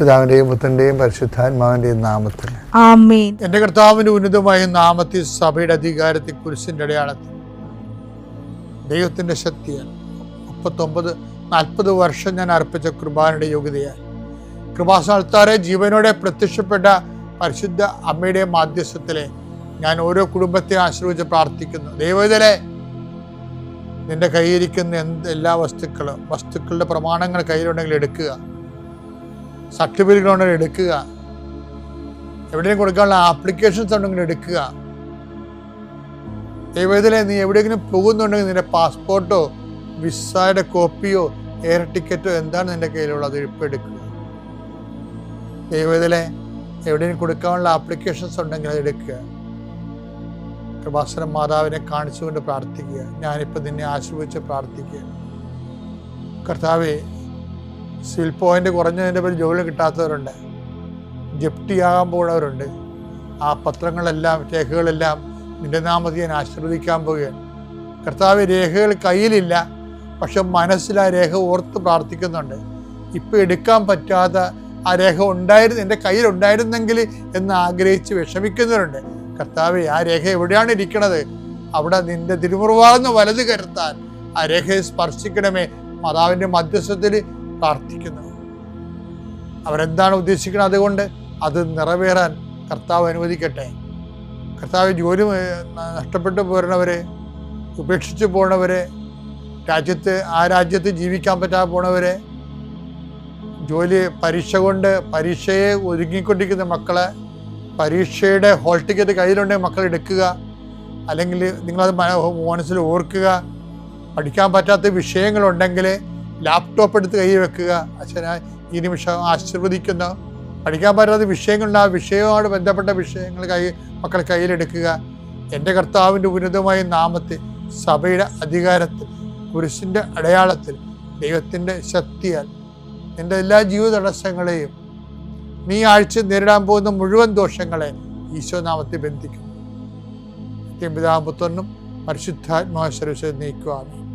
പിതാവിന്റെയും പുത്രന്റെയും പരിശുദ്ധാത്മാവിന്റെയും നാമത്തിൽ. എന്റെ കർത്താവിന്റെ കർത്താവിന്റെ ഉന്നതമായ നാമത്തിൽ സഭയുടെ അധികാരത്തിൽ കുരിശിന്റെ അടയാളത്തിൽ. ദൈവത്തിന്റെ ശക്തിയാൽ മുപ്പത്തൊമ്പത് നാൽപ്പത് വർഷം ഞാൻ അർപ്പിച്ച കുർബാനയുടെ യോഗ്യതയാൽ കൃപാസ്ഥാനത്താറെ ജീവനോടെ പ്രത്യക്ഷപ്പെട്ട പരിശുദ്ധ അമ്മയുടെ മാധ്യസ്ഥത്തിലെ ഞാൻ ഓരോ കുടുംബത്തെ ആശ്രയിച്ച് പ്രാർത്ഥിക്കുന്നു. ദൈവത്തിലെ നിന്റെ കയ്യിരിക്കുന്ന എന്ത് എല്ലാ വസ്തുക്കളും വസ്തുക്കളുടെ പ്രമാണങ്ങൾ കയ്യിലുണ്ടെങ്കിൽ എടുക്കുക. സർട്ടിഫിക്കറ്റുകളുണ്ടെങ്കിൽ എടുക്കുക. എവിടെയും കൊടുക്കാനുള്ള ആപ്ലിക്കേഷൻസ് ഉണ്ടെങ്കിൽ എടുക്കുക. ദൈവത്തിലെ നീ എവിടെയെങ്കിലും പോകുന്നുണ്ടെങ്കിൽ നിന്റെ പാസ്പോർട്ടോ വിസയുടെ കോപ്പിയോ എയർ ടിക്കറ്റോ എന്താണ് നിന്റെ കയ്യിലുള്ളത് ഇപ്പോൾ എടുക്കുക. ദൈവത്തിലെ എവിടെയും കൊടുക്കാനുള്ള ആപ്ലിക്കേഷൻസ് ഉണ്ടെങ്കിൽ അത് എടുക്കുക. കൃപാസനം മാതാവിനെ കാണിച്ചുകൊണ്ട് പ്രാർത്ഥിക്കുക. ഞാനിപ്പോൾ നിന്നെ ആശ്രയിച്ച് പ്രാർത്ഥിക്കുക. കർത്താവെ സിവിൽ പോയിന്റ് കുറഞ്ഞതിന്റെ പേര് ജോലി കിട്ടാത്തവരുണ്ട്. ജപ്തിയാകാൻ പോകുന്നവരുണ്ട് ആ പത്രങ്ങളെല്ലാം രേഖകളെല്ലാം നിന്റെ നാമത്തിൽ ഞാൻ ആശീർവദിക്കാൻ പോവുകയാണ്. കർത്താവ് രേഖകൾ കയ്യിലില്ല പക്ഷെ മനസ്സിൽ ആ രേഖ ഓർത്ത് പ്രാർത്ഥിക്കുന്നുണ്ട്. ഇപ്പം എടുക്കാൻ പറ്റാത്ത ആ രേഖ ഉണ്ടായിരുന്നു എന്റെ കയ്യിൽ ഉണ്ടായിരുന്നെങ്കിൽ എന്ന് ആഗ്രഹിച്ച് വിഷമിക്കുന്നവരുണ്ട്. കർത്താവ് ആ രേഖ എവിടെയാണ് ഇരിക്കണത്? അവിടെ നിന്റെ തിരുമുറുവാർന്ന് വലത് കരുത്താൻ ആ രേഖയെ സ്പർശിക്കണമേ. മാതാവിന്റെ മധ്യസ്ഥത്തിൽ പ്രാർത്ഥിക്കുന്നു. അവരെന്താണ് ഉദ്ദേശിക്കുന്നത് അതുകൊണ്ട് അത് നിറവേറാൻ കർത്താവ് അനുവദിക്കട്ടെ. കർത്താവ് ജോലി നഷ്ടപ്പെട്ടു പോരണവരെ ഉപേക്ഷിച്ച് പോണവരെ രാജ്യത്ത് ആ രാജ്യത്ത് ജീവിക്കാൻ പറ്റാതെ പോണവരെ ജോലി പരീക്ഷ കൊണ്ട് പരീക്ഷയെ ഒരുങ്ങിക്കൊണ്ടിരിക്കുന്ന മക്കളെ പരീക്ഷയുടെ ഹോൾ ടിക്കറ്റ് കയ്യിലുണ്ടെങ്കിൽ മക്കൾ എടുക്കുക. അല്ലെങ്കിൽ നിങ്ങളത് മന- മനസ്സിൽ ഓർക്കുക. പഠിക്കാൻ പറ്റാത്ത വിഷയങ്ങളുണ്ടെങ്കിൽ ലാപ്ടോപ്പ് എടുത്ത് കൈ വെക്കുക. അച്ഛനാ ഈ നിമിഷം ആശീർവദിക്കുന്ന പഠിക്കാൻ പറ്റാത്ത വിഷയങ്ങളുണ്ട്. ആ വിഷയവുമായിട്ട് ബന്ധപ്പെട്ട വിഷയങ്ങൾ കൈ മക്കൾ കയ്യിലെടുക്കുക. എന്റെ കർത്താവിന്റെ ഉന്നതമായ നാമത്തിൽ സഭയുടെ അധികാരത്തിൽ കുരിശിന്റെ അടയാളത്തിൽ ദൈവത്തിന്റെ ശക്തിയാൽ എന്റെ എല്ലാ ജീവിത തടസ്സങ്ങളെയും നീ ആഴ്ച നേരിടാൻ പോകുന്ന മുഴുവൻ ദോഷങ്ങളെ ഈശോനാമത്തിൽ ബന്ധിക്കും. പിതാപുത്രനും പരിശുദ്ധാത്മാശ്വര നീക്കുവാമേ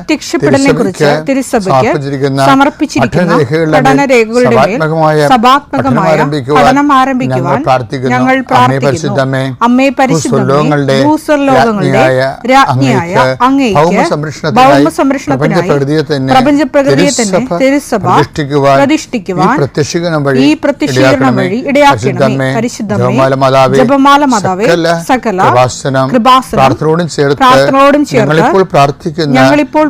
പ്രത്യക്ഷപ്പെടലിനെ കുറിച്ച് തിരുസഭയ്ക്ക് സമർപ്പിച്ചിരിക്കുന്ന പഠനരേഖകളുടെ മേൽ സഭാത്മകമായ പഠനം ആരംഭിക്കുവാൻ ഞങ്ങൾ പ്രാർത്ഥിക്കുന്നു. അമ്മേ രാജ്ഞിയായ അങ്ങേക്ക് ഭൗമ സംരക്ഷണത്തിനായി പ്രപഞ്ച പ്രകൃതിയെ തന്നെ തിരുസഭ പ്രതിഷ്ഠിക്കുവാൻ ഈ പ്രത്യക്ഷീകരണം വഴി ഇടയാക്കണമേ. പരിശുദ്ധമേ ജപമാല മാതാവേ സകല കൃപാസനം പ്രാർത്ഥനയോടും ചേർത്ത് പ്രാർത്ഥനയോടും ചേർത്ത് ഞങ്ങളിപ്പോൾ പ്രാർത്ഥിക്കുന്ന ഞങ്ങളിപ്പോൾ ഈ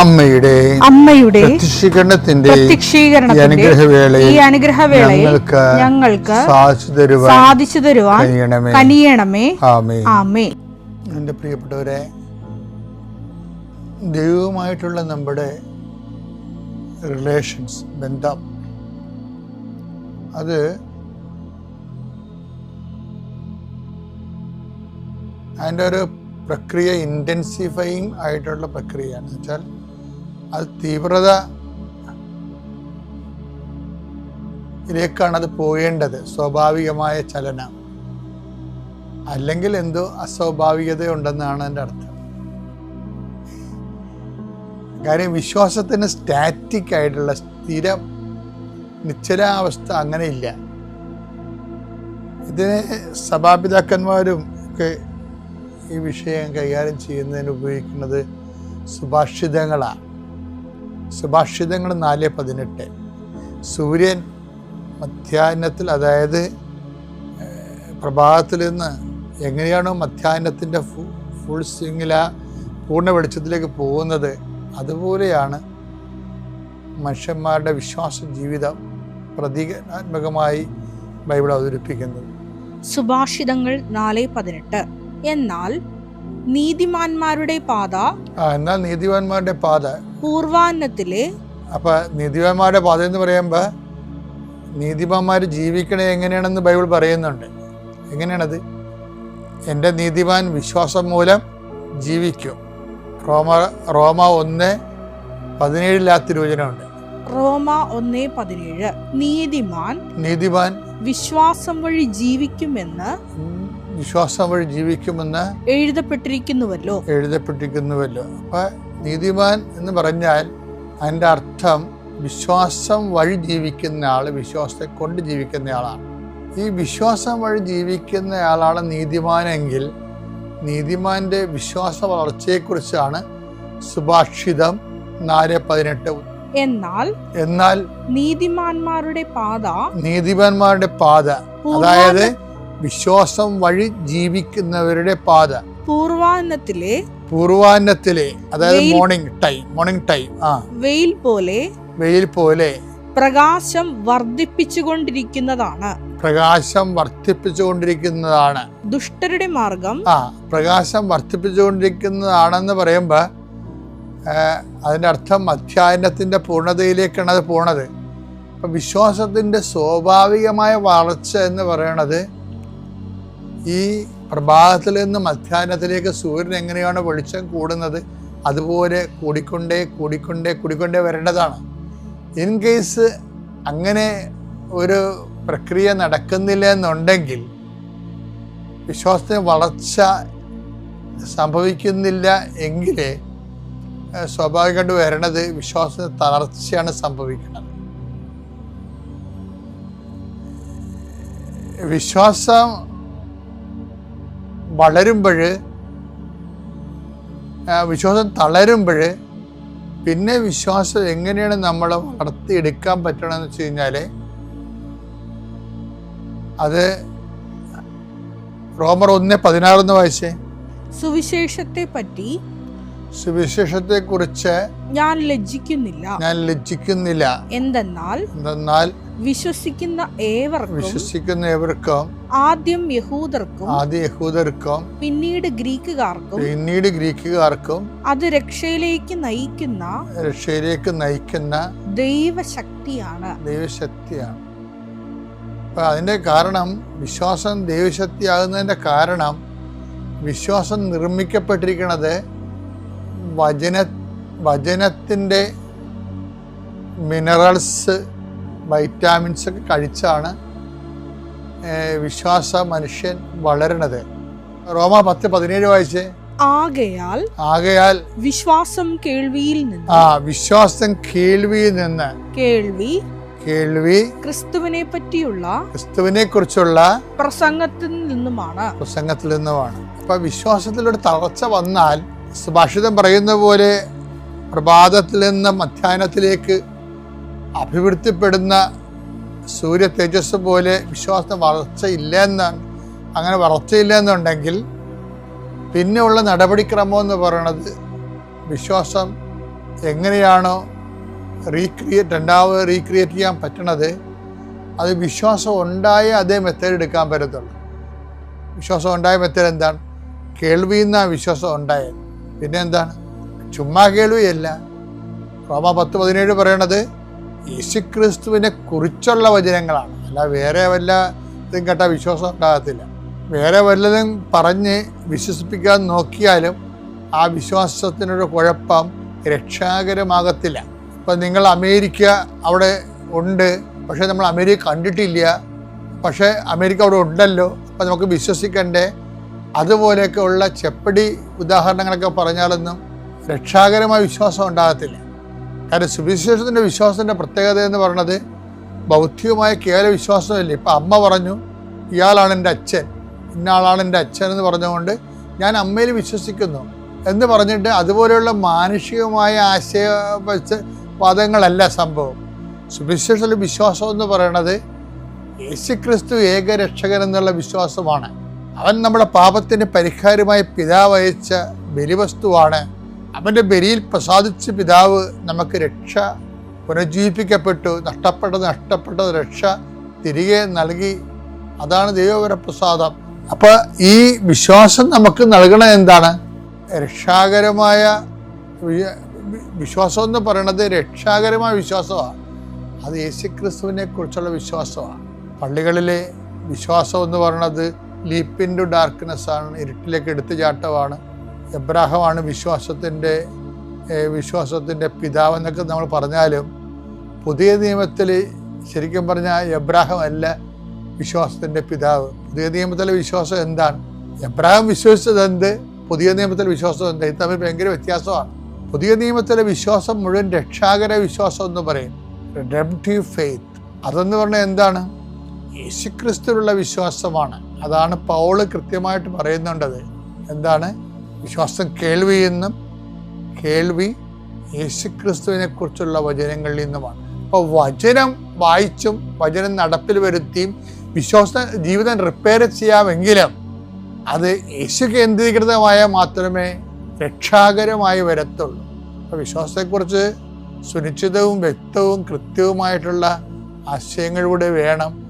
അമ്മയുടെ അമ്മയുടെ പ്രത്യക്ഷീകരണത്തിന്റെ അനുഗ്രഹവേളയിൽ ഈ അനുഗ്രഹവേളയിൽ ഞങ്ങൾക്ക് ഞങ്ങൾക്ക് സാധിച്ചു തരുവാൻ സാധിച്ചു തരുവാൻ കനിയണമേ. ആമേ ആമേ എന്റെ പ്രിയപ്പെട്ടവരെ ദൈവവുമായിട്ടുള്ള നമ്മുടെ റിലേഷൻസ് ബന്ധം അത് അതിന്റെ ഒരു പ്രക്രിയ ഇന്റൻസിഫൈങ് ആയിട്ടുള്ള പ്രക്രിയയാണ്. വെച്ചാൽ അത് തീവ്രത ഇതിലേക്കാണ് അത് പോകേണ്ടത്. സ്വാഭാവികമായ ചലനം. അല്ലെങ്കിൽ എന്തോ അസ്വാഭാവികതയുണ്ടെന്നാണ് എന്റെ അർത്ഥം. കാര്യം വിശ്വാസത്തിന് സ്റ്റാറ്റിക് ആയിട്ടുള്ള സ്ഥിര നിശ്ചലാവസ്ഥ അങ്ങനെ ഇല്ല. ഇതിന് സഭാപിതാക്കന്മാരും ഒക്കെ ഈ വിഷയം കൈകാര്യം ചെയ്യുന്നതിന് ഉപയോഗിക്കുന്നത് സുഭാഷിതങ്ങളാണ്. സുഭാഷിതങ്ങൾ നാല് പതിനെട്ട്. സൂര്യൻ മധ്യാഹ്നത്തിൽ അതായത് പ്രഭാതത്തിൽ നിന്ന് എങ്ങനെയാണോ മധ്യാഹ്നത്തിന്റെ ഫുൾ ആ പൂർണ വെളിച്ചത്തിലേക്ക് പോകുന്നത് അതുപോലെയാണ് മനുഷ്യന്മാരുടെ വിശ്വാസ ജീവിതം പ്രതീകാത്മകമായി ബൈബിൾ അവതരിപ്പിക്കുന്നത്. സുഭാഷിതങ്ങൾ നാല് പതിനെട്ട്. എന്നാൽ നീതിമാന്മാരുടെ പാത ആ എന്നാൽ നീതിമാന്മാരുടെ പാത. പൂർവാന്നത്തിലെ അപ്പൊ നീതിമാന്മാരുടെ പാത എന്ന് പറയുമ്പോൾ നീതിമാന്മാർ ജീവിക്കണേ എങ്ങനെയാണെന്ന് ബൈബിൾ പറയുന്നുണ്ട്. എങ്ങനെയാണത്? എന്റെ നീതിമാൻ വിശ്വാസം മൂലം ജീവിക്കും. റോമ റോമ ഒന്ന് പതിനേഴിലാ തിരുവചനമുണ്ട്. റോമ ഒന്നേ പതിനേഴ്. നീതിമാൻ നീതിമാൻ വിശ്വാസം വഴി ജീവിക്കുമെന്ന് വിശ്വാസം വഴി ജീവിക്കുമെന്ന് എഴുതപ്പെട്ടിരിക്കുന്നുവല്ലോ. എഴുതപ്പെട്ടിരിക്കുന്നുവല്ലോ. അപ്പൊ നീതിമാൻ എന്ന് പറഞ്ഞാൽ അതിന്റെ അർത്ഥം വിശ്വാസം വഴി ജീവിക്കുന്ന ആൾ വിശ്വാസത്തെ കൊണ്ട് ജീവിക്കുന്ന ആളാണ്. ഈ വിശ്വാസം വഴി ജീവിക്കുന്ന ആളാണ് നീതിമാനെങ്കിൽ നീതിമാന്റെ വിശ്വാസ വളർച്ചയെക്കുറിച്ചാണ് സുഭാഷിതം നാല് പതിനെട്ട്. എന്നാൽ എന്നാൽ നീതിമാന്മാരുടെ പാത നീതിമാന്മാരുടെ പാത അതായത് വിശ്വാസം വഴി ജീവിക്കുന്നവരുടെ പാത. പൂർവാന്നത്തിലെ പൂർവാന്നത്തിലെ അതായത് മോർണിംഗ് ടൈം മോർണിംഗ് ടൈം ആ. വെയിൽ പോലെ വെയിൽ പോലെ പ്രകാശം വർദ്ധിപ്പിച്ചുകൊണ്ടിരിക്കുന്നതാണ്. പ്രകാശം വർദ്ധിപ്പിച്ചുകൊണ്ടിരിക്കുന്നതാണ്. ദുഷ്ടരുടെ മാർഗം ആ പ്രകാശം വർദ്ധിപ്പിച്ചുകൊണ്ടിരിക്കുന്നതാണെന്ന് പറയുമ്പോൾ അതിന്റെ അർത്ഥം അധ്യയനത്തിന്റെ പൂർണതയിലേക്കാണ് അത് പോണത്. വിശ്വാസത്തിന്റെ വിശ്വാസത്തിന്റെ സ്വാഭാവികമായ വളർച്ച എന്ന് പറയണത് ഈ പ്രഭാതത്തിൽ നിന്ന് മധ്യാഹ്നത്തിലേക്ക് സൂര്യൻ എങ്ങനെയാണ് വെളിച്ചം കൂടുന്നത് അതുപോലെ കൂടിക്കൊണ്ടേ കൂടിക്കൊണ്ടേ കൂടിക്കൊണ്ടേ വരേണ്ടതാണ്. ഇൻ കേസ് അങ്ങനെ ഒരു പ്രക്രിയ നടക്കുന്നില്ല എന്നുണ്ടെങ്കിൽ വിശ്വാസത്തിന് വളർച്ച സംഭവിക്കുന്നില്ല എങ്കിൽ സ്വാഭാവികമായിട്ട് വരണത് വിശ്വാസത്തിന് തളർച്ചയാണ് സംഭവിക്കുന്നത് വിശ്വാസം വളരുമ്പോൾ വിശ്വാസം തളരുമ്പോൾ പിന്നെ വിശ്വാസം എങ്ങനെയാണ് നമ്മൾ വളർത്തിയെടുക്കാൻ പറ്റണമെന്ന് വെച്ച് കഴിഞ്ഞാൽ അത് റോമർ ഒന്ന് പതിനാറെന്ന് വായിച്ചേ. സുവിശേഷത്തെ പറ്റി സുവിശേഷത്തെ കുറിച്ച് ഞാൻ ലജ്ജിക്കുന്നില്ല. ഞാൻ ലജ്ജിക്കുന്നില്ല. എന്തെന്നാൽ എന്തെന്നാൽ വിശ്വസിക്കുന്ന ഏവർക്കും വിശ്വസിക്കുന്ന ഏവർക്കും ആദ്യം യഹൂദർക്കും ആദ്യ യഹൂദർക്കും പിന്നീട് ഗ്രീക്കുകാർക്കും പിന്നീട് ഗ്രീക്കുകാർക്കും അത് രക്ഷയിലേക്ക് നയിക്കുന്ന രക്ഷയിലേക്ക് നയിക്കുന്ന ദൈവശക്തിയാണ്. ദൈവശക്തിയാണ്. അപ്പൊ അതിന്റെ കാരണം വിശ്വാസം ദൈവശക്തിയാകുന്നതിന്റെ കാരണം വിശ്വാസം നിർമ്മിക്കപ്പെട്ടിരിക്കുന്നത് വചന വചനത്തിന്റെ മിനറൽസ് വൈറ്റാമിൻസ് ഒക്കെ കഴിച്ചാണ് വിശ്വാസ മനുഷ്യൻ വളരണത്. റോമ പത്ത് പതിനേഴ് വായിച്ചേ? ആകയാൽ ആകയാൽ വിശ്വാസം കേൾവിയിൽ നിന്ന് ആ വിശ്വാസം കേൾവിയിൽ നിന്ന് കേൾവി കേൾവി ക്രിസ്തുവിനെ പറ്റിയുള്ള ക്രിസ്തുവിനെ കുറിച്ചുള്ള പ്രസംഗത്തിൽ നിന്നുമാണ്. പ്രസംഗത്തിൽ നിന്നുമാണ്. അപ്പൊ വിശ്വാസത്തിലൊരു തളർച്ച വന്നാൽ സുഭാഷിതം പറയുന്ന പോലെ പ്രഭാതത്തിൽ നിന്ന് മധ്യാഹ്നത്തിലേക്ക് അഭിവൃദ്ധിപ്പെടുന്ന സൂര്യ തേജസ് പോലെ വിശ്വാസത്തിന് വളർച്ചയില്ല എന്നാണ് അങ്ങനെ വളർച്ചയില്ല എന്നുണ്ടെങ്കിൽ പിന്നെയുള്ള നടപടിക്രമം എന്ന് പറയുന്നത് വിശ്വാസം എങ്ങനെയാണോ റീക്രിയേറ്റ് രണ്ടാമത് റീക്രിയേറ്റ് ചെയ്യാൻ പറ്റണത് അത് വിശ്വാസം ഉണ്ടായ അതേ മെത്തേഡ് എടുക്കാൻ പറ്റത്തുള്ളൂ. വിശ്വാസം ഉണ്ടായ മെത്തേഡ് എന്താണ്? കേൾവിയിൽ നിന്നാണ് വിശ്വാസം ഉണ്ടായത് പിന്നെ എന്താണ് ചുമ്മാ കേൾവിയല്ല. റോമ പത്ത് പതിനേഴ് പറയണത് യേശുക്രിസ്തുവിനെ കുറിച്ചുള്ള വചനങ്ങളാണ്. അല്ല വേറെ വല്ല ഇതും കേട്ടാൽ വിശ്വാസം ഉണ്ടാകത്തില്ല. വേറെ വല്ലതും പറഞ്ഞ് വിശ്വസിപ്പിക്കാൻ നോക്കിയാലും ആ വിശ്വാസത്തിനൊരു കുഴപ്പം രക്ഷാകരമാകത്തില്ല. ഇപ്പം നിങ്ങൾ അമേരിക്ക അവിടെ ഉണ്ട്. പക്ഷേ നമ്മൾ അമേരിക്ക കണ്ടിട്ടില്ല. പക്ഷേ അമേരിക്ക അവിടെ ഉണ്ടല്ലോ. അപ്പം നമുക്ക് വിശ്വസിക്കണ്ടേ. അതുപോലെയൊക്കെ ഉള്ള ചെപ്പടി ഉദാഹരണങ്ങളൊക്കെ പറഞ്ഞാലൊന്നും രക്ഷാകരമായ വിശ്വാസം ഉണ്ടാകത്തില്ല. കാരണം സുവിശേഷത്തിന്റെ വിശ്വാസത്തിന്റെ പ്രത്യേകത എന്ന് പറയുന്നത് ബൗദ്ധികമായ കേവല വിശ്വാസമല്ലേ? ഇപ്പം അമ്മ പറഞ്ഞു ഇയാളാണ് എന്റെ അച്ഛൻ. ഇന്നാളാണ് എന്റെ അച്ഛൻ എന്ന് പറഞ്ഞുകൊണ്ട് ഞാൻ അമ്മയിൽ വിശ്വസിക്കുന്നു. എന്ന് പറഞ്ഞിട്ട് അതുപോലെയുള്ള മാനുഷികമായ ആശയ വാദങ്ങളല്ല സംഭവം. സുവിശേഷ വിശ്വാസം എന്ന് പറയുന്നത് യേശുക്രിസ്തു ഏകരക്ഷകൻ എന്നുള്ള വിശ്വാസമാണ്. അവൻ നമ്മുടെ പാപത്തിന്റെ പരിഹാരമായി പിതാവയച്ച ബലിവസ്തുവാണ്. അവന്റെ ബലിയിൽ പ്രസാദിച്ച പിതാവ് നമുക്ക് രക്ഷ പുനരുജ്ജീവിപ്പിക്കപ്പെട്ടു. നഷ്ടപ്പെട്ടത് നഷ്ടപ്പെട്ടത് രക്ഷ തിരികെ നൽകി. അതാണ് ദൈവവരപ്രസാദം. അപ്പോൾ ഈ വിശ്വാസം നമുക്ക് നൽകണ എന്താണ്? രക്ഷാകരമായ വിശ്വാസം എന്ന് പറയുന്നത് രക്ഷാകരമായ വിശ്വാസമാണ്. അത് യേശുക്രിസ്തുവിനെ കുറിച്ചുള്ള വിശ്വാസമാണ്. പള്ളികളിലെ വിശ്വാസം എന്ന് പറയുന്നത് ലീപ്പിന്റെ ഡാർക്ക്നെസ്സാണ്. ഡാർക്ക്നെസ് ആണ് ഇരുട്ടിലേക്ക് എടുത്തു ചാട്ടമാണ്. എബ്രാഹമാണ് വിശ്വാസത്തിന്റെ വിശ്വാസത്തിന്റെ പിതാവ് എന്നൊക്കെ നമ്മൾ പറഞ്ഞാലും പുതിയ നിയമത്തിൽ ശരിക്കും പറഞ്ഞാൽ എബ്രാഹം അല്ല വിശ്വാസത്തിന്റെ പിതാവ്. പുതിയ നിയമത്തിലെ വിശ്വാസം എന്താണ്? എബ്രാഹം വിശ്വസിച്ചത് എന്ത്? പുതിയ നിയമത്തിലെ വിശ്വാസം എന്ത്? ഇത് തമ്മിൽ ഭയങ്കര വ്യത്യാസമാണ്. പുതിയ നിയമത്തിലെ വിശ്വാസം മുഴുവൻ രക്ഷാകര വിശ്വാസം എന്ന് പറയും. റിഡംറ്റീവ് ഫെയ്ത്ത് അതെന്ന് പറഞ്ഞാൽ എന്താണ്? യേശുക്രിസ്തുവിലുള്ള വിശ്വാസമാണ്. അതാണ് പൗൾ കൃത്യമായിട്ട് പറയുന്നുണ്ടത്. എന്താണ്? വിശ്വാസം കേൾവി എന്നും കേൾവി യേശുക്രിസ്തുവിനെ കുറിച്ചുള്ള വചനങ്ങളിൽ നിന്നുമാണ്. അപ്പോൾ വചനം വായിച്ചും വചനം നടപ്പിൽ വരുത്തിയും വിശ്വാസ ജീവിതം റിപ്പയർ ചെയ്യാമെങ്കിലും അത് യേശു കേന്ദ്രീകൃതമായ മാത്രമേ രക്ഷാകരമായി വരത്തുള്ളൂ. അപ്പോൾ വിശ്വാസത്തെക്കുറിച്ച് സുനിശ്ചിതവും വ്യക്തവും കൃത്യവുമായിട്ടുള്ള ആശയങ്ങളിലൂടെ വേണം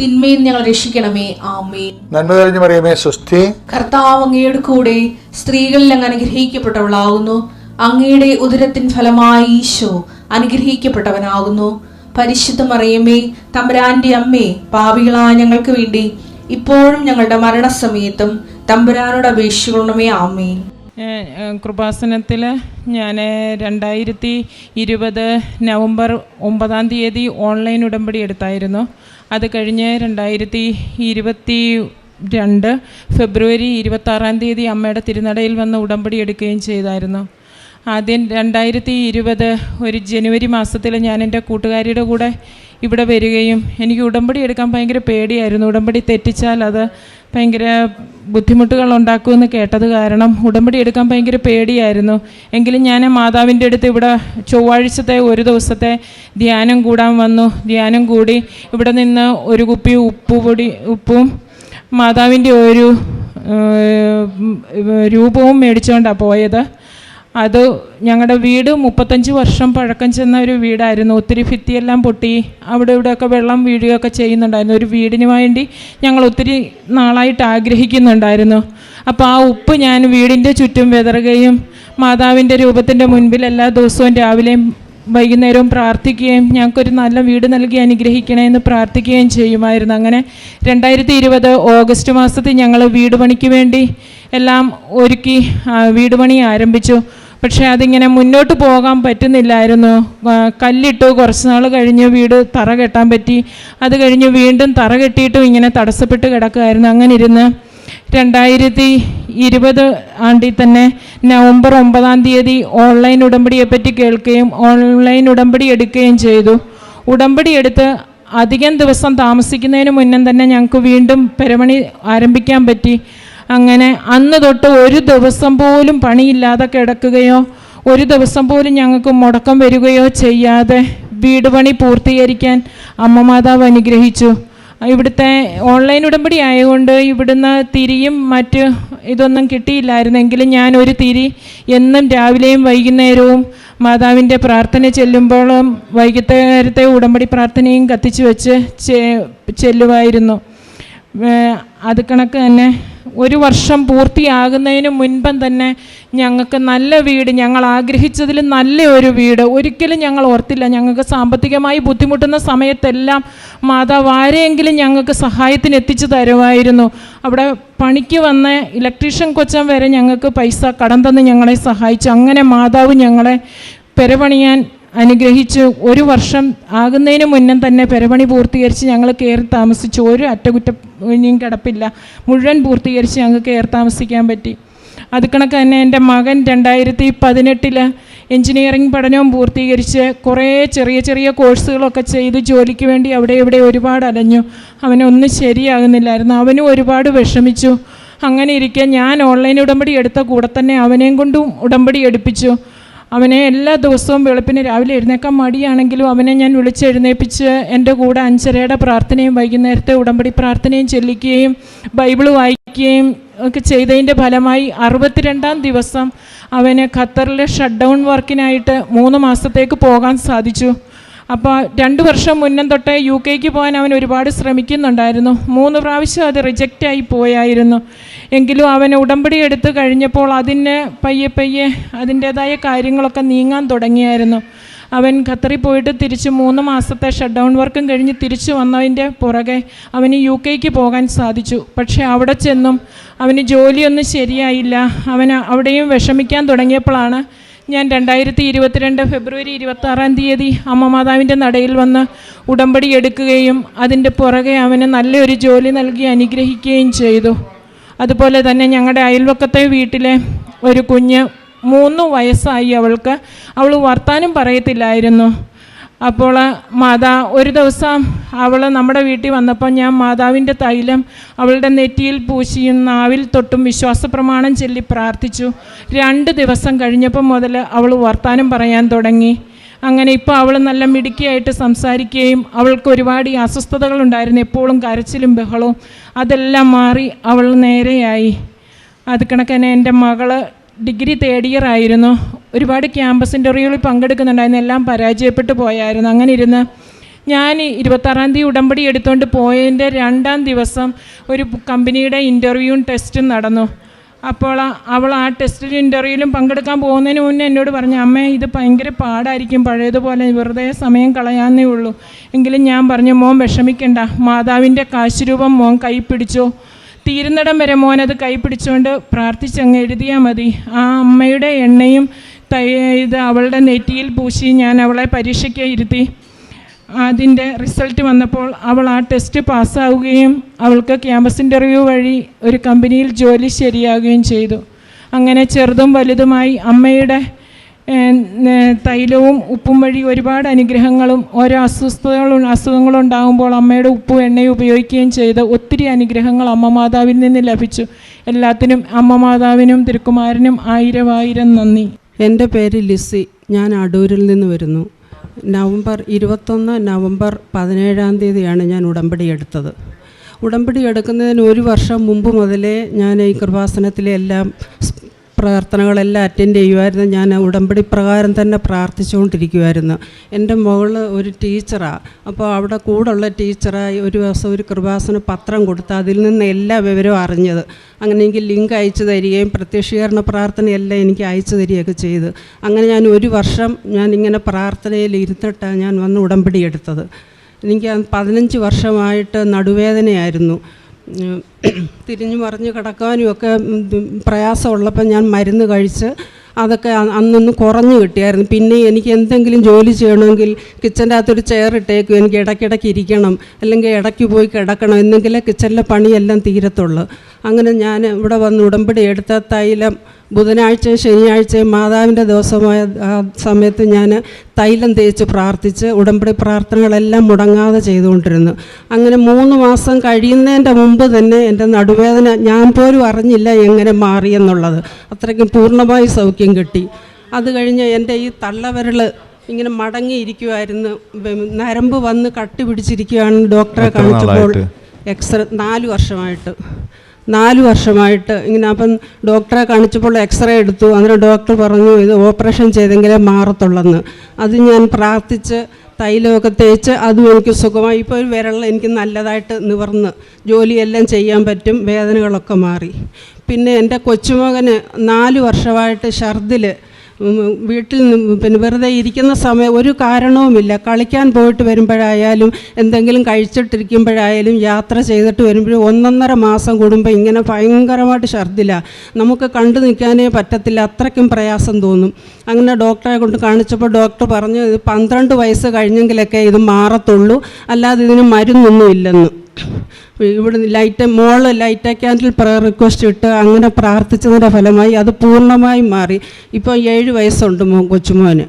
തിന്മയിൽ ഞങ്ങൾ രക്ഷിക്കണമേ. ആമേൻ. നന്മ കഴിഞ്ഞു മറിയമേ സുസ്ഥി കർത്താവ് അങ്ങയുടെ കൂടെ സ്ത്രീകളിൽ അങ്ങ് അനുഗ്രഹിക്കപ്പെട്ടവളാകുന്നു. അങ്ങയുടെ ഉദരത്തിൻ ഫലമായി ഈശോ അനുഗ്രഹിക്കപ്പെട്ടവനാകുന്നു. പരിശുദ്ധ മറിയമേ തമ്പുരാന്റെ അമ്മേ പാപികളായ ഞങ്ങൾക്ക് വേണ്ടി ഇപ്പോഴും ഞങ്ങളുടെ മരണസമയത്തും തമ്പുരാനോട് അപേക്ഷിക്കണമേ. ആമേൻ. കൃപാസനത്തിൽ ഞാൻ രണ്ടായിരത്തി ഇരുപത് നവംബർ ഒമ്പതാം തീയതി ഓൺലൈൻ ഉടമ്പടി എടുത്തായിരുന്നു. അത് കഴിഞ്ഞ് രണ്ടായിരത്തി ഇരുപത്തി രണ്ട് ഫെബ്രുവരി ഇരുപത്താറാം തീയതി അമ്മയുടെ തിരുനടയിൽ വന്ന് ഉടമ്പടി എടുക്കുകയും ചെയ്തായിരുന്നു. ആദ്യം രണ്ടായിരത്തി ഇരുപത് ഒരു ജനുവരി മാസത്തിൽ ഞാൻ എന്റെ കൂട്ടുകാരിയുടെ കൂടെ ഇവിടെ വരികയും എനിക്ക് ഉടമ്പടി എടുക്കാൻ ഭയങ്കര പേടിയായിരുന്നു. ഉടമ്പടി തെറ്റിച്ചാൽ അത് ഭയങ്കര ബുദ്ധിമുട്ടുകൾ ഉണ്ടാക്കുമെന്ന് കേട്ടത് കാരണം ഉടമ്പടി എടുക്കാൻ ഭയങ്കര പേടിയായിരുന്നു. എങ്കിലും ഞാൻ മാതാവിന്റെ അടുത്ത് ഇവിടെ ചൊവ്വാഴ്ചത്തെ ഒരു ദിവസത്തെ ധ്യാനം കൂടാൻ വന്നു. ധ്യാനം കൂടി ഇവിടെ നിന്ന് ഒരു കുപ്പി ഉപ്പ് പൊടി ഉപ്പും മാതാവിന്റെ ഒരു രൂപവും മേടിച്ചുകൊണ്ടാണ് പോയത്. അത് ഞങ്ങളുടെ വീട് മുപ്പത്തഞ്ച് വർഷം പഴക്കം ചെന്ന ഒരു വീടായിരുന്നു. ഒത്തിരി ഭിത്തിയെല്ലാം പൊട്ടി അവിടെ ഇവിടെയൊക്കെ വെള്ളം വീഴുകയൊക്കെ ചെയ്യുന്നുണ്ടായിരുന്നു. ഒരു വീടിന് വേണ്ടി ഞങ്ങൾ ഒത്തിരി നാളായിട്ട് ആഗ്രഹിക്കുന്നുണ്ടായിരുന്നു. അപ്പോൾ ആ ഉപ്പ് ഞാൻ വീടിന്റെ ചുറ്റും വിതറുകയും മാതാവിന്റെ രൂപത്തിന്റെ മുൻപിൽ എല്ലാ ദിവസവും രാവിലെയും വൈകുന്നേരവും പ്രാർത്ഥിക്കുകയും ഞങ്ങൾക്കൊരു നല്ല വീട് നൽകി അനുഗ്രഹിക്കണേ എന്ന് പ്രാർത്ഥിക്കുകയും ചെയ്യുമായിരുന്നു. അങ്ങനെ രണ്ടായിരത്തി ഇരുപത് ഓഗസ്റ്റ് മാസത്തിൽ ഞങ്ങൾ വീട് പണിക്ക് വേണ്ടി എല്ലാം ഒരുക്കി വീട് പണി ആരംഭിച്ചു. പക്ഷേ അതിങ്ങനെ മുന്നോട്ട് പോകാൻ പറ്റുന്നില്ലായിരുന്നു. കല്ലിട്ടു കുറച്ച് നാൾ കഴിഞ്ഞ് വീട് തറ കെട്ടാൻ പറ്റി. അത് കഴിഞ്ഞ് വീണ്ടും തറ കെട്ടിയിട്ടും ഇങ്ങനെ തടസ്സപ്പെട്ട് കിടക്കുമായിരുന്നു. അങ്ങനെ ഇരുന്ന് രണ്ടായിരത്തി ഇരുപത് ആണ്ടിൽ തന്നെ നവംബർ ഒമ്പതാം തീയതി ഓൺലൈൻ ഉടമ്പടിയെ പറ്റി കേൾക്കുകയും ഓൺലൈൻ ഉടമ്പടി എടുക്കുകയും ചെയ്തു. ഉടമ്പടി എടുത്ത് അധികം ദിവസം താമസിക്കുന്നതിന് മുന്നേ തന്നെ ഞങ്ങൾക്ക് വീണ്ടും പെരമണി ആരംഭിക്കാൻ പറ്റി. അങ്ങനെ അന്ന് തൊട്ട് ഒരു ദിവസം പോലും പണിയില്ലാതെ കിടക്കുകയോ ഒരു ദിവസം പോലും ഞങ്ങൾക്ക് മുടക്കം വരികയോ ചെയ്യാതെ വീട് പണി പൂർത്തീകരിക്കാൻ അമ്മ മാതാവ് അനുഗ്രഹിച്ചു. ഇവിടുത്തെ ഓൺലൈൻ ഉടമ്പടി ആയതുകൊണ്ട് ഇവിടുന്ന് തിരിയും മറ്റ് ഇതൊന്നും കിട്ടിയില്ലായിരുന്നെങ്കിലും ഞാൻ ഒരു തിരി എന്നും രാവിലെയും വൈകുന്നേരവും മാതാവിന്റെ പ്രാർത്ഥന ചെല്ലുമ്പോഴും വൈകുന്നേരത്തെ ഉടമ്പടി പ്രാർത്ഥനയും കത്തിച്ചു വെച്ച് ചെല്ലുമായിരുന്നു അത് കണക്ക് തന്നെ ഒരു വർഷം പൂർത്തിയാകുന്നതിന് മുൻപം തന്നെ ഞങ്ങൾക്ക് നല്ല വീട് ഞങ്ങൾ ആഗ്രഹിച്ചതിൽ നല്ല ഒരു വീട്. ഒരിക്കലും ഞങ്ങൾ ഓർത്തില്ല ഞങ്ങൾക്ക് സാമ്പത്തികമായി ബുദ്ധിമുട്ടുന്ന സമയത്തെല്ലാം മാതാവ് ആരെയെങ്കിലും ഞങ്ങൾക്ക് സഹായത്തിന് എത്തിച്ചു തരുമായിരുന്നു. അവിടെ പണിക്ക് വന്ന ഇലക്ട്രീഷ്യൻ കൊച്ചൻ വരെ ഞങ്ങൾക്ക് പൈസ കടം തന്ന് ഞങ്ങളെ സഹായിച്ചു. അങ്ങനെ മാതാവ് ഞങ്ങളെ പെരപണിയാൻ അനുഗ്രഹിച്ച് ഒരു വർഷം ആകുന്നതിന് മുന്നേ തന്നെ പെരപണി പൂർത്തീകരിച്ച് ഞങ്ങൾ കയറി താമസിച്ചു. ഒരു അറ്റകുറ്റം കിടപ്പില്ല. മുഴുവൻ പൂർത്തീകരിച്ച് ഞങ്ങൾക്ക് കയറി താമസിക്കാൻ പറ്റി. അത് കണക്ക് തന്നെ എന്റെ മകൻ രണ്ടായിരത്തി പതിനെട്ടിൽ എൻജിനീയറിംഗ് പഠനവും പൂർത്തീകരിച്ച് കുറേ ചെറിയ ചെറിയ കോഴ്സുകളൊക്കെ ചെയ്ത് ജോലിക്ക് വേണ്ടി അവിടെ ഇവിടെ ഒരുപാട് അലഞ്ഞു. അവനൊന്നും ശരിയാകുന്നില്ലായിരുന്നു. അവനും ഒരുപാട് വിഷമിച്ചു. അങ്ങനെ ഇരിക്കെ ഞാൻ ഓൺലൈൻ ഉടമ്പടി എടുത്ത കൂടെ തന്നെ അവനെയും കൊണ്ടും ഉടമ്പടി എടുപ്പിച്ചു. അവനെ എല്ലാ ദിവസവും വെളുപ്പിന് രാവിലെ എഴുന്നേക്കാൻ മടിയാണെങ്കിലും അവനെ ഞാൻ വിളിച്ചെഴുന്നേപ്പിച്ച് എന്റെ കൂടെ അഞ്ചരയുടെ പ്രാർത്ഥനയും വൈകുന്നേരത്തെ ഉടമ്പടി പ്രാർത്ഥനയും ചെല്ലിക്കുകയും ബൈബിൾ വായിക്കുകയും ഒക്കെ ചെയ്തതിന്റെ ഫലമായി അറുപത്തിരണ്ടാം ദിവസം അവന് ഖത്തറിലെ ഷട്ട് ഡൗൺ വർക്കിനായിട്ട് മൂന്ന് മാസത്തേക്ക് പോകാൻ സാധിച്ചു. അപ്പോൾ രണ്ട് വർഷം മുന്നം തൊട്ടേ യു കെക്ക് പോകാൻ അവൻ ഒരുപാട് ശ്രമിക്കുന്നുണ്ടായിരുന്നു. മൂന്ന് പ്രാവശ്യം അത് റിജക്റ്റായി പോയായിരുന്നു. എങ്കിലും അവൻ ഉടമ്പടി എടുത്ത് കഴിഞ്ഞപ്പോൾ അതിന് പയ്യെ പയ്യെ അതിന്റേതായ കാര്യങ്ങളൊക്കെ നീങ്ങാൻ തുടങ്ങിയായിരുന്നു. അവൻ ഖത്തറിൽ പോയിട്ട് തിരിച്ച് മൂന്ന് മാസത്തെ ഷട്ട് ഡൗൺ വർക്കും കഴിഞ്ഞ് തിരിച്ചു വന്നതിന്റെ പുറകെ അവന് യു കെക്ക് പോകാൻ സാധിച്ചു. പക്ഷേ അവിടെ ചെന്നും അവന് ജോലിയൊന്നും ശരിയായില്ല. അവൻ അവിടെയും വിഷമിക്കാൻ തുടങ്ങിയപ്പോഴാണ് ഞാൻ രണ്ടായിരത്തി ഇരുപത്തിരണ്ട് ഫെബ്രുവരി ഇരുപത്താറാം തീയതി അമ്മ മാതാവിന്റെ നടയിൽ വന്ന് ഉടമ്പടി എടുക്കുകയും അതിന്റെ പുറകെ അവന് നല്ലൊരു ജോലി നൽകി അനുഗ്രഹിക്കുകയും ചെയ്തു. അതുപോലെ തന്നെ ഞങ്ങളുടെ അയൽവക്കത്തെ വീട്ടിലെ ഒരു കുഞ്ഞ് മൂന്ന് വയസ്സായി അവൾക്ക് അവൾ വർത്താനം പറയത്തില്ലായിരുന്നു. അപ്പോൾ മാതാ ഒരു ദിവസം അവൾ നമ്മുടെ വീട്ടിൽ വന്നപ്പോൾ ഞാൻ മാതാവിന്റെ തൈലം അവളുടെ നെറ്റിയിൽ പൂശിയും നാവിൽ തൊട്ടും വിശ്വാസ പ്രമാണം ചൊല്ലി പ്രാർത്ഥിച്ചു. രണ്ട് ദിവസം കഴിഞ്ഞപ്പോൾ മുതൽ അവൾ വർത്താനം പറയാൻ തുടങ്ങി. അങ്ങനെ ഇപ്പോൾ അവൾ നല്ല മിടുക്കിയായിട്ട് സംസാരിക്കുകയും അവൾക്ക് ഒരുപാട് അസ്വസ്ഥതകളുണ്ടായിരുന്നു എപ്പോഴും കരച്ചിലും ബഹളവും അതെല്ലാം മാറി അവൾ നേരെയായി. അത് കണക്കന്നെ എന്റെ മകൾ ഡിഗ്രി തേർഡ് ഇയർ ആയിരുന്നു. ഒരുപാട് ക്യാമ്പസ് ഇന്റർവ്യൂകളിൽ പങ്കെടുക്കുന്നുണ്ടായിരുന്നു. എല്ലാം പരാജയപ്പെട്ടു പോയായിരുന്നു. അങ്ങനെ ഇരുന്ന് ഞാൻ ഇരുപത്താറാം തീയതി ഉടമ്പടി എടുത്തുകൊണ്ട് പോയതിന്റെ രണ്ടാം ദിവസം ഒരു കമ്പനിയുടെ ഇന്റർവ്യൂവും ടെസ്റ്റും നടന്നു. അപ്പോൾ അവൾ ആ ടെസ്റ്റിൽ ഇന്റർവ്യൂവിലും പങ്കെടുക്കാൻ പോകുന്നതിന് മുന്നേ എന്നോട് പറഞ്ഞു അമ്മേ ഇത് ഭയങ്കര പാടായിരിക്കും. പഴയതുപോലെ വെറുതെ സമയം കളയാന്നേ ഉള്ളൂ. എങ്കിലും ഞാൻ പറഞ്ഞു മോൻ വിഷമിക്കണ്ട. മാതാവിന്റെ കാശുരൂപം മോൻ കൈ പിടിച്ചോ. തീരുന്നിടം വരെ മോൻ അത് കൈ പിടിച്ചുകൊണ്ട് പ്രാർത്ഥിച്ചങ്ങ് എഴുതിയാൽ മതി. ആ അമ്മയുടെ എണ്ണയും ഇത് അവളുടെ നെറ്റിയിൽ പൂശി ഞാൻ അവളെ പരീക്ഷയ്ക്ക് ഇരുത്തി. അതിന്റെ റിസൾട്ട് വന്നപ്പോൾ അവൾ ആ ടെസ്റ്റ് പാസ്സാവുകയും അവൾക്ക് ക്യാമ്പസ് ഇന്റർവ്യൂ വഴി ഒരു കമ്പനിയിൽ ജോലി ശരിയാകുകയും ചെയ്തു. അങ്ങനെ ചെറുതും വലുതുമായി അമ്മയുടെ തൈലവും ഉപ്പും വഴി ഒരുപാട് അനുഗ്രഹങ്ങളും ഓരോ അസ്വസ്ഥതകളും അസുഖങ്ങളും ഉണ്ടാകുമ്പോൾ അമ്മയുടെ ഉപ്പും എണ്ണയും ഉപയോഗിക്കുകയും ചെയ്ത് ഒത്തിരി അനുഗ്രഹങ്ങൾ അമ്മ മാതാവിൽ നിന്ന് ലഭിച്ചു. എല്ലാത്തിനും അമ്മ മാതാവിനും തിരുക്കുമാരനും ആയിരം ആയിരം നന്ദി. എന്റെ പേര് ലിസി. ഞാൻ അടൂരിൽ നിന്ന് വരുന്നു. നവംബർ ഇരുപത്തൊന്ന് നവംബർ പതിനേഴാം തീയതിയാണ് ഞാൻ ഉടമ്പടി എടുത്തത്. ഉടമ്പടി എടുക്കുന്നതിന് ഒരു വർഷം മുമ്പ് മുതലേ ഞാൻ ഈ കൃപാസനത്തിലെ എല്ലാം പ്രാർത്ഥനകളെല്ലാം അറ്റൻഡ് ചെയ്യുമായിരുന്നു ഞാൻ ഉടമ്പടി പ്രകാരം തന്നെ പ്രാർത്ഥിച്ചുകൊണ്ടിരിക്കുമായിരുന്നു എന്റെ മകൾ ഒരു ടീച്ചറാണ് അപ്പോൾ അവിടെ കൂടുള്ള ടീച്ചറായി ഒരു ദിവസം ഒരു കൃപാസന പത്രം കൊടുത്ത് അതിൽ നിന്ന് എല്ലാ വിവരവും അറിഞ്ഞത്. അങ്ങനെ എനിക്ക് ലിങ്ക് അയച്ചു തരികയും പ്രത്യക്ഷീകരണ പ്രാർത്ഥനയെല്ലാം എനിക്ക് അയച്ചു തരികയൊക്കെ ചെയ്ത്. അങ്ങനെ ഞാൻ ഒരു വർഷം ഞാൻ ഇങ്ങനെ പ്രാർത്ഥനയിൽ ഇരുന്നിട്ടാണ് ഞാൻ വന്ന് ഉടമ്പടി എടുത്തത്. എനിക്ക് പതിനഞ്ച് വർഷമായിട്ട് നടുവേദനയായിരുന്നു. തിരിഞ്ഞു മറിഞ്ഞ് കിടക്കാനും ഒക്കെ ഉം, ഉം, പ്രയാസമുള്ളപ്പോൾ ഞാൻ മരുന്ന് കഴിച്ച് അതൊക്കെ അന്നൊന്ന് കുറഞ്ഞു കിട്ടിയായിരുന്നു. പിന്നെ എനിക്ക് എന്തെങ്കിലും ജോലി ചെയ്യണമെങ്കിൽ കിച്ചന്റെ അകത്തൊരു ചെയർ ഇട്ടേക്കും. എനിക്ക് ഇടയ്ക്കിടയ്ക്ക് ഇരിക്കണം. അല്ലെങ്കിൽ ഇടയ്ക്ക് പോയി കിടക്കണം. എന്നെങ്കിലേ കിച്ചണിലെ പണിയെല്ലാം തീരത്തുള്ളൂ. അങ്ങനെ ഞാൻ ഇവിടെ വന്ന് ഉടമ്പടി എടുത്ത തൈലം ബുധനാഴ്ച ശനിയാഴ്ചയും മാതാവിന്റെ ദിവസമായ ആ സമയത്ത് ഞാൻ തൈലം തേച്ച് പ്രാർത്ഥിച്ച് ഉടമ്പടി പ്രാർത്ഥനകളെല്ലാം മുടങ്ങാതെ ചെയ്തുകൊണ്ടിരുന്നു. അങ്ങനെ മൂന്ന് മാസം കഴിയുന്നതിന്റെ മുമ്പ് തന്നെ എന്റെ നടുവേദന ഞാൻ പോലും അറിഞ്ഞില്ല എങ്ങനെ മാറിയെന്നുള്ളത് അത്രയ്ക്കും പൂർണമായി സൗഖ്യം കിട്ടി. അത് കഴിഞ്ഞ് എന്റെ ഈ തള്ളവിരൽ ഇങ്ങനെ മടങ്ങിയിരിക്കുമായിരുന്നു നരമ്പ് വന്ന് കട്ടി പിടിച്ചിരിക്കുകയാണ് ഡോക്ടറെ കാണിച്ചപ്പോൾ? എക്സ്റേ നാല് വർഷമായിട്ട്. നാല് വർഷമായിട്ട് ഇങ്ങനെ അപ്പം ഡോക്ടറെ കാണിച്ചപ്പോൾ എക്സ്റേ എടുത്തു. അന്നേരം ഡോക്ടർ പറഞ്ഞു ഇത് ഓപ്പറേഷൻ ചെയ്തെങ്കിലേ മാറത്തുള്ളെന്ന്. അത് ഞാൻ പ്രാർത്ഥിച്ച് തൈലമൊക്കെ തേച്ച് അതും എനിക്ക് സുഖമായി. ഇപ്പോൾ ഒരു വിരളിൽ എനിക്ക് നല്ലതായിട്ട് നിവർന്ന് ജോലിയെല്ലാം ചെയ്യാൻ പറ്റും വേദനകളൊക്കെ മാറി. പിന്നെ എന്റെ കൊച്ചുമകന് നാല് വർഷമായിട്ട് ഛർദിൽ ഉം, വീട്ടിൽ പിന്നെ വെറുതെ ഇരിക്കുന്ന സമയം ഒരു കാരണവുമില്ല. കളിക്കാൻ പോയിട്ട് വരുമ്പോഴായാലും എന്തെങ്കിലും കഴിച്ചിട്ടിരിക്കുമ്പോഴായാലും യാത്ര ചെയ്തിട്ട് വരുമ്പോഴും ഒന്നൊന്നര മാസം കൂടുമ്പോൾ ഇങ്ങനെ ഭയങ്കരമായിട്ട് ഛർദ്ദില്ല നമുക്ക് കണ്ടു നിൽക്കാനേ പറ്റത്തില്ല. അത്രയ്ക്കും പ്രയാസം തോന്നും. അങ്ങനെ ഡോക്ടറെ കൊണ്ട് കാണിച്ചപ്പോൾ ഡോക്ടർ പറഞ്ഞു ഇത് പന്ത്രണ്ട് വയസ്സ് കഴിഞ്ഞെങ്കിലൊക്കെ ഇത് മാറത്തുള്ളൂ. അല്ലാതെ ഇതിന് മരുന്നൊന്നും ഇല്ലെന്ന് ഇവിടെ ലൈറ്റ് മോൾ ലൈറ്റ് ക്യാൻഡിൽ പ്രയർ റിക്വസ്റ്റ് ഇട്ട് അങ്ങനെ പ്രാർത്ഥിച്ചതിന്റെ ഫലമായി അത് പൂർണമായി മാറി. ഇപ്പോൾ ഏഴ് വയസ്സുണ്ട് മോ കൊച്ചുമോന്.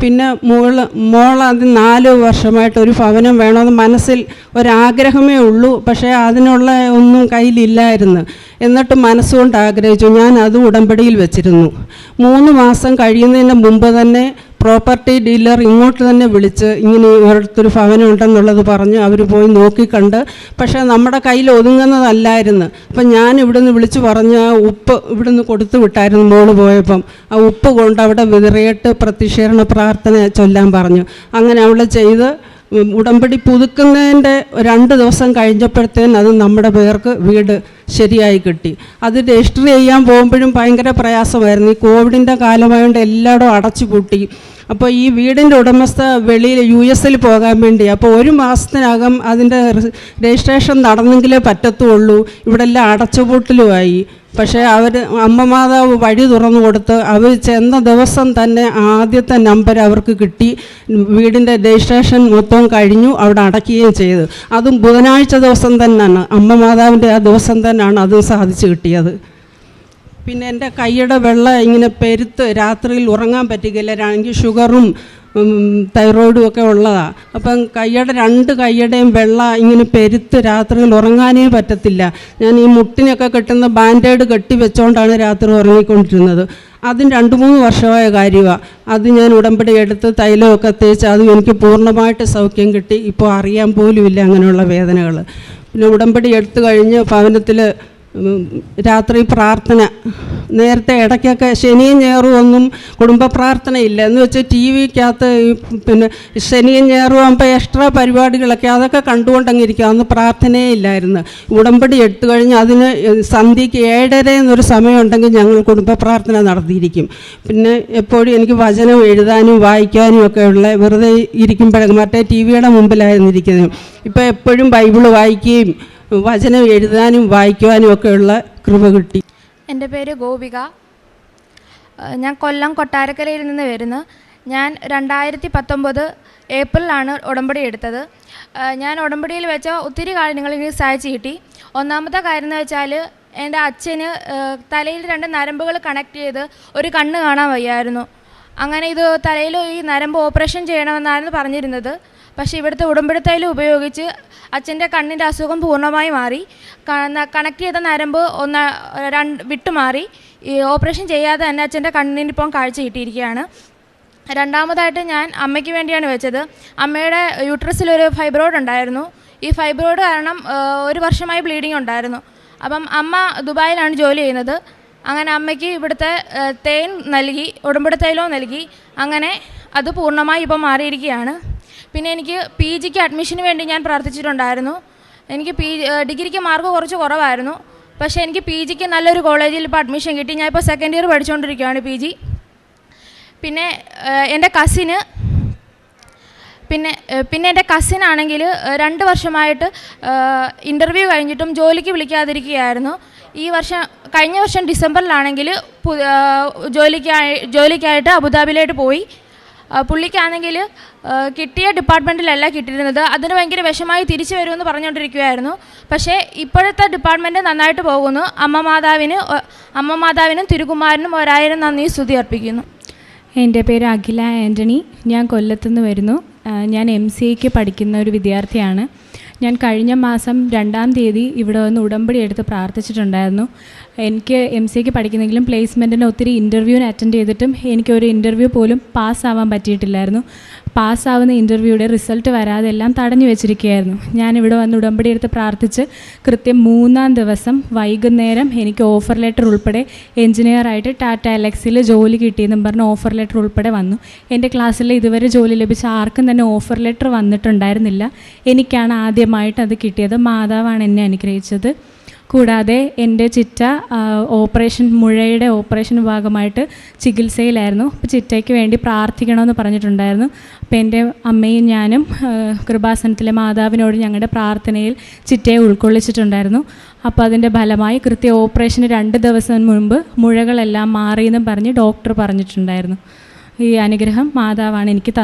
പിന്നെ മോൾ മോൾ അത് നാല് വർഷമായിട്ട് ഒരു ഭവനം വേണമെന്ന് മനസ്സിൽ ഒരാഗ്രഹമേ ഉള്ളൂ പക്ഷേ അതിനുള്ള ഒന്നും കയ്യിലില്ലായിരുന്നു. എന്നിട്ട് മനസ്സുകൊണ്ട് ആഗ്രഹിച്ചു ഞാൻ അത് ഉടമ്പടിയിൽ വെച്ചിരുന്നു. മൂന്ന് മാസം കഴിയുന്നതിന് മുമ്പ് തന്നെ പ്രോപ്പർട്ടി ഡീലർ ഇങ്ങോട്ട് തന്നെ വിളിച്ച് ഇങ്ങനെ ഇവരുടെ ഭവനം ഉണ്ടെന്നുള്ളത് പറഞ്ഞ് അവർ പോയി നോക്കിക്കണ്ട്. പക്ഷേ നമ്മുടെ കയ്യിൽ ഒതുങ്ങുന്നതല്ലായിരുന്നു. അപ്പം ഞാൻ ഇവിടുന്ന് വിളിച്ച് പറഞ്ഞ് ആ ഉപ്പ് ഇവിടുന്ന് കൊടുത്തു വിട്ടായിരുന്നു മോൾ പോയപ്പം. ആ ഉപ്പ് കൊണ്ട് അവിടെ വിതറിയിട്ട് പ്രതിഷേധ പ്രാർത്ഥന ചൊല്ലാൻ പറഞ്ഞു. അങ്ങനെ അവൾ ചെയ്ത് ഉടമ്പടി പുതുക്കുന്നതിന്റെ രണ്ട് ദിവസം കഴിഞ്ഞപ്പോഴത്തേന് അത് നമ്മുടെ പേർക്ക് വീട് ശരിയായി കിട്ടി. അത് രജിസ്റ്റർ ചെയ്യാൻ പോകുമ്പോഴും ഭയങ്കര പ്രയാസമായിരുന്നു. ഈ കോവിഡിന്റെ കാലമായതുകൊണ്ട് എല്ലായിടും അടച്ചു പൂട്ടി. അപ്പോൾ ഈ വീടിന്റെ ഉടമസ്ഥ വെളിയിൽ യു എസിൽ പോകാൻ വേണ്ടി അപ്പോൾ ഒരു മാസത്തിനകം അതിന്റെ രജിസ്ട്രേഷൻ നടന്നെങ്കിലേ പറ്റത്തുള്ളൂ. ഇവിടെ എല്ലാം അടച്ചുപൂട്ടലുമായി. പക്ഷേ അവർ അമ്മ മാതാവ് വഴി തുറന്നു കൊടുത്ത് അവർ ചെന്ന ദിവസം തന്നെ ആദ്യത്തെ നമ്പർ അവർക്ക് കിട്ടി. വീടിന്റെ രജിസ്ട്രേഷൻ മൊത്തം കഴിഞ്ഞു അവിടെ അടയ്ക്കുകയും ചെയ്തു. അതും ബുധനാഴ്ച ദിവസം തന്നെയാണ്. അമ്മ മാതാവിന്റെ ആ ദിവസം തന്നെയാണ് അത് സാധിച്ചു കിട്ടിയത്. പിന്നെ എന്റെ കൈയുടെ വെള്ളം ഇങ്ങനെ പെരുത്ത് രാത്രിയിൽ ഉറങ്ങാൻ പറ്റുകയില്ല. എനിക്ക് ഷുഗറും തൈറോയിഡും ഒക്കെ ഉള്ളതാണ് അപ്പം കൈയുടെ രണ്ട് കൈയുടെയും വെള്ള ഇങ്ങനെ പെരുത്ത് രാത്രിയിൽ ഉറങ്ങാനേ പറ്റത്തില്ല. ഞാൻ ഈ മുട്ടിനൊക്കെ കെട്ടുന്ന ബാൻഡേഡ് കെട്ടി വെച്ചുകൊണ്ടാണ് രാത്രി ഉറങ്ങിക്കൊണ്ടിരുന്നത്. അതും രണ്ട് മൂന്ന് വർഷമായ കാര്യമാണ് അത് ഞാൻ ഉടമ്പടി എടുത്ത് തൈലമൊക്കെ തേച്ച് അതും എനിക്ക് പൂർണമായിട്ട് സൗഖ്യം കിട്ടി. ഇപ്പോൾ അറിയാൻ പോലുമില്ല അങ്ങനെയുള്ള വേദനകൾ പിന്നെ ഉടമ്പടി എടുത്തു കഴിഞ്ഞ് ഭവനത്തിൽ രാത്രി പ്രാർത്ഥന. നേരത്തെ ഇടയ്ക്കൊക്കെ ശനിയും ഞായറും ഒന്നും കുടുംബ പ്രാർത്ഥന ഇല്ല. എന്ന് വെച്ചാൽ ടി വിക്കകത്ത് പിന്നെ ശനിയും ഞായറും ആകുമ്പോൾ എക്സ്ട്രാ പരിപാടികളൊക്കെ അതൊക്കെ കണ്ടുകൊണ്ടങ്ങ് ഇരിക്കുക അന്ന് പ്രാർത്ഥനയേ ഇല്ലായിരുന്നു. ഉടമ്പടി എടുത്തു കഴിഞ്ഞ് അതിന് സന്ധ്യയ്ക്ക് ഏഴര എന്നൊരു സമയമുണ്ടെങ്കിൽ ഞങ്ങൾ കുടുംബ പ്രാർത്ഥന നടത്തിയിരിക്കും. പിന്നെ എപ്പോഴും എനിക്ക് വചനം എഴുതാനും വായിക്കാനും ഒക്കെ ഉള്ള വെറുതെ ഇരിക്കുമ്പോഴൊക്കെ മറ്റേ ടി വിയുടെ മുമ്പിലായിരുന്നു ഇരിക്കുന്നത്. ഇപ്പോൾ എപ്പോഴും ബൈബിൾ വായിക്കുകയും വചനം എഴുതാനും വായിക്കുവാനും ഒക്കെയുള്ള കൃപ കിട്ടി. എന്റെ പേര് ഗോപിക. ഞാൻ കൊല്ലം കൊട്ടാരക്കരയിൽ നിന്ന് വരുന്നു. ഞാൻ രണ്ടായിരത്തി പത്തൊമ്പത് ഏപ്രിലാണ് ഉടമ്പടി എടുത്തത്. ഞാൻ ഉടമ്പടിയിൽ വെച്ച ഒത്തിരി കാര്യങ്ങൾ എനിക്ക് സഹായിച്ച് കിട്ടി. ഒന്നാമത്തെ കാര്യം എന്ന് വെച്ചാൽ എന്റെ അച്ഛന് തലയിൽ രണ്ട് നരമ്പുകൾ കണക്ട് ചെയ്ത് ഒരു കണ്ണ് കാണാൻ വയ്യായിരുന്നു. അങ്ങനെ ഇത് തലയിൽ ഈ നരമ്പ് ഓപ്പറേഷൻ ചെയ്യണമെന്നായിരുന്നു പറഞ്ഞിരുന്നത്. പക്ഷേ ഇവിടുത്തെ ഉടമ്പടിത്തൈലം ഉപയോഗിച്ച് അച്ഛന്റെ കണ്ണിന്റെ അസുഖം പൂർണമായി മാറി. കണക്ട് ചെയ്ത നരമ്പ് ഒന്ന് രണ്ട് വിട്ടുമാറി. ഓപ്പറേഷൻ ചെയ്യാതെ തന്നെ അച്ഛന്റെ കണ്ണിന് ഇപ്പം കാഴ്ച കിട്ടിയിരിക്കുകയാണ്. രണ്ടാമതായിട്ട് ഞാൻ അമ്മയ്ക്ക് വേണ്ടിയാണ് വെച്ചത്. അമ്മയുടെ യൂട്രസിലൊരു ഫൈബ്രോയിഡ് ഉണ്ടായിരുന്നു. ഈ ഫൈബ്രോയിഡ് കാരണം ഒരു വർഷമായി ബ്ലീഡിംഗ് ഉണ്ടായിരുന്നു. അപ്പം അമ്മ ദുബായിലാണ് ജോലി ചെയ്യുന്നത്. അങ്ങനെ അമ്മയ്ക്ക് ഇവിടുത്തെ തേൻ നൽകി ഉടമ്പടി നൽകി അങ്ങനെ അത് പൂർണമായി ഇപ്പം മാറിയിരിക്കുകയാണ്. പിന്നെ എനിക്ക് പി ജിക്ക് അഡ്മിഷന് വേണ്ടി ഞാൻ പ്രാർത്ഥിച്ചിട്ടുണ്ടായിരുന്നു. എനിക്ക് പി ഡിഗ്രിക്ക് മാർക്ക് കുറച്ച് കുറവായിരുന്നു. പക്ഷേ എനിക്ക് പി ജിക്ക് നല്ലൊരു കോളേജിൽ ഇപ്പോൾ അഡ്മിഷൻ കിട്ടി. ഞാൻ ഇപ്പോൾ സെക്കൻഡ് ഇയർ പഠിച്ചുകൊണ്ടിരിക്കുകയാണ് പി ജി പിന്നെ എന്റെ കസിന് പിന്നെ പിന്നെ എന്റെ കസിനാണെങ്കിൽ രണ്ട് വർഷമായിട്ട് ഇന്റർവ്യൂ കഴിഞ്ഞിട്ടും ജോലിക്ക് വിളിക്കാതിരിക്കുകയായിരുന്നു. ഈ വർഷം കഴിഞ്ഞ വർഷം ഡിസംബറിലാണെങ്കിൽ ജോലിക്കായി ജോലിക്കായിട്ട് അബുദാബിയിലോട്ട് പോയി. പുള്ളിക്കാണെങ്കിൽ കിട്ടിയ ഡിപ്പാർട്ട്മെന്റിലല്ല കിട്ടിയിരുന്നത്. അതിന് ഭയങ്കര വിഷമായി തിരിച്ചു വരുമെന്ന് പറഞ്ഞുകൊണ്ടിരിക്കുകയായിരുന്നു. പക്ഷേ ഇപ്പോഴത്തെ ഡിപ്പാർട്ട്മെന്റ് നന്നായിട്ട് പോകുന്നു. അമ്മ മാതാവിന് അമ്മ മാതാവിനും തിരുകുമാരനും ഒരായിരം നന്ദി സ്തുതി അർപ്പിക്കുന്നു. എന്റെ പേര് അഖില ആന്റണി ഞാൻ കൊല്ലത്തുനിന്ന് വരുന്നു. ഞാൻ എം സി എക്ക് പഠിക്കുന്ന ഒരു വിദ്യാർത്ഥിയാണ്. ഞാൻ കഴിഞ്ഞ മാസം രണ്ടാം തീയതി ഇവിടെ വന്ന് ഉടമ്പടി എടുത്ത് പ്രാർത്ഥിച്ചിട്ടുണ്ടായിരുന്നു. എനിക്ക് എം സി എക്ക് പഠിക്കുന്നെങ്കിലും പ്ലേസ്മെന്റിന് ഒത്തിരി ഇന്റർവ്യൂവിന് അറ്റൻഡ് ചെയ്തിട്ടും എനിക്കൊരു ഇന്റർവ്യൂ പോലും പാസ്സാവാൻ പറ്റിയിട്ടില്ലായിരുന്നു. പാസ്സാവുന്ന ഇന്റർവ്യൂയുടെ റിസൾട്ട് വരാതെ എല്ലാം തടഞ്ഞു വെച്ചിരിക്കുകയായിരുന്നു. ഞാനിവിടെ വന്ന് ഉടമ്പടി എടുത്ത് പ്രാർത്ഥിച്ച് കൃത്യം മൂന്നാം ദിവസം വൈകുന്നേരം എനിക്ക് ഓഫർ ലെറ്റർ ഉൾപ്പെടെ എഞ്ചിനീയറായിട്ട് ടാറ്റ എലക്സിൽ ജോലി കിട്ടിയെന്നും പറഞ്ഞ് ഓഫർ ലെറ്റർ ഉൾപ്പെടെ വന്നു. എന്റെ ക്ലാസ്സിൽ ഇതുവരെ ജോലി ലഭിച്ച ആർക്കും തന്നെ ഓഫർ ലെറ്റർ വന്നിട്ടുണ്ടായിരുന്നില്ല. എനിക്കാണ് ആദ്യമായിട്ട് അത് കിട്ടിയത്. മാതാവാണ് എന്നെ അനുഗ്രഹിച്ചത്. കൂടാതെ എന്റെ ചിറ്റ ഓപ്പറേഷൻ മുഴയുടെ ഓപ്പറേഷൻ ഭാഗമായിട്ട് ചികിത്സയിലായിരുന്നു. അപ്പോൾ ചിറ്റയ്ക്ക് വേണ്ടി പ്രാർത്ഥിക്കണമെന്ന് പറഞ്ഞിട്ടുണ്ടായിരുന്നു. അപ്പോൾ എന്റെ അമ്മയും ഞാനും കൃപാസനത്തിലെ മാതാവിനോട് ഞങ്ങളുടെ പ്രാർത്ഥനയിൽ ചിറ്റയെ ഉൾക്കൊള്ളിച്ചിട്ടുണ്ടായിരുന്നു. അപ്പോൾ അതിന്റെ ഫലമായി കൃത്യ ഓപ്പറേഷന് രണ്ട് ദിവസം മുൻപ് മുഴകളെല്ലാം മാറിയെന്നും പറഞ്ഞ് ഡോക്ടർ പറഞ്ഞിട്ടുണ്ടായിരുന്നു. ഈ അനുഗ്രഹം മാതാവാണ് എനിക്ക് തന്നത്.